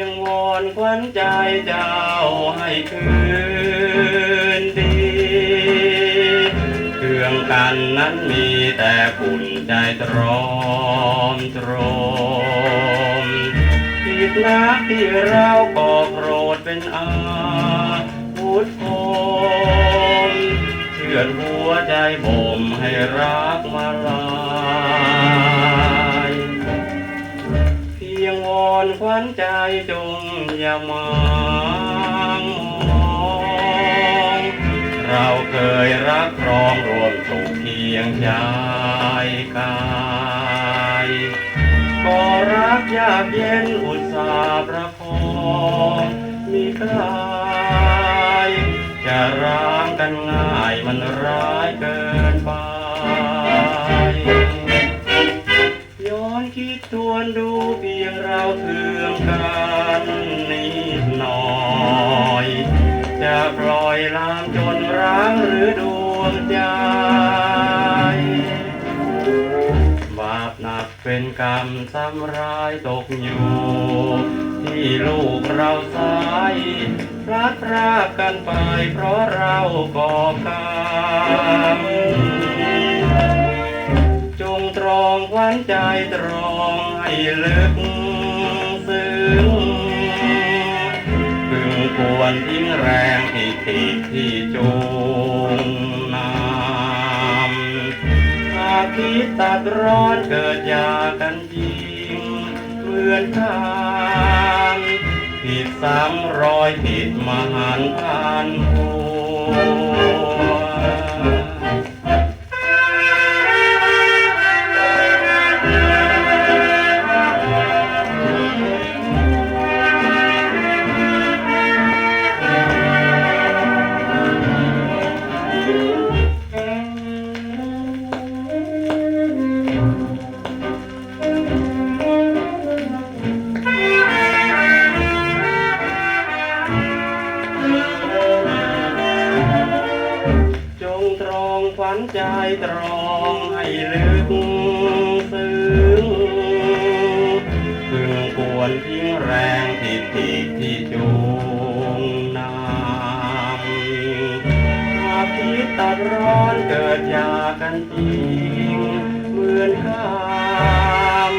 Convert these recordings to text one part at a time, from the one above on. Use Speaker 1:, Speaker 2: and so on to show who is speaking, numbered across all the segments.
Speaker 1: ยงวอนควันใจเจ้าให้คืนดีเครื่องกันนั้นมีแต่คุณใจตรอมตรมผิดนักที่เราก็โปรดเป็นอา อนใจจงอย่ามางมองเราเคยรักครองรวมสุขเคียงใจกายก็รักยากเย็นอุตสาห์ประคองมีใครจะร้างกันง่ายมันร้ายเกิน คิดทวนดูเพียงเราเคืองกันนิดหน่อย จะปล่อยลามจนร้างหรือดวงใจบาปหนักเป็นกรรมซ้ำร้ายตกอยู่ ที่ลูกเราสายพลัดพรากกันไปเพราะเราก่อกรรม องขวัญใจตรองให้ลึกซึ้งพึงควรทิ้งแรงที่ติที่จูงนำหาคิดตัดร้อนเกิดยากันจริงเหมือนกันผิดซ้ำรอยผิดมหันพัน ขวัญใจตรองให้ลึกซึ้งพึงควรทิ้งแรงที่ติดที่จูงนำหากคิดตัดร้อนเกิดยากันจริงเหมือนข้าม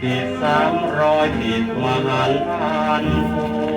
Speaker 1: ผิดซ้ำรอยผิดมหันพันหั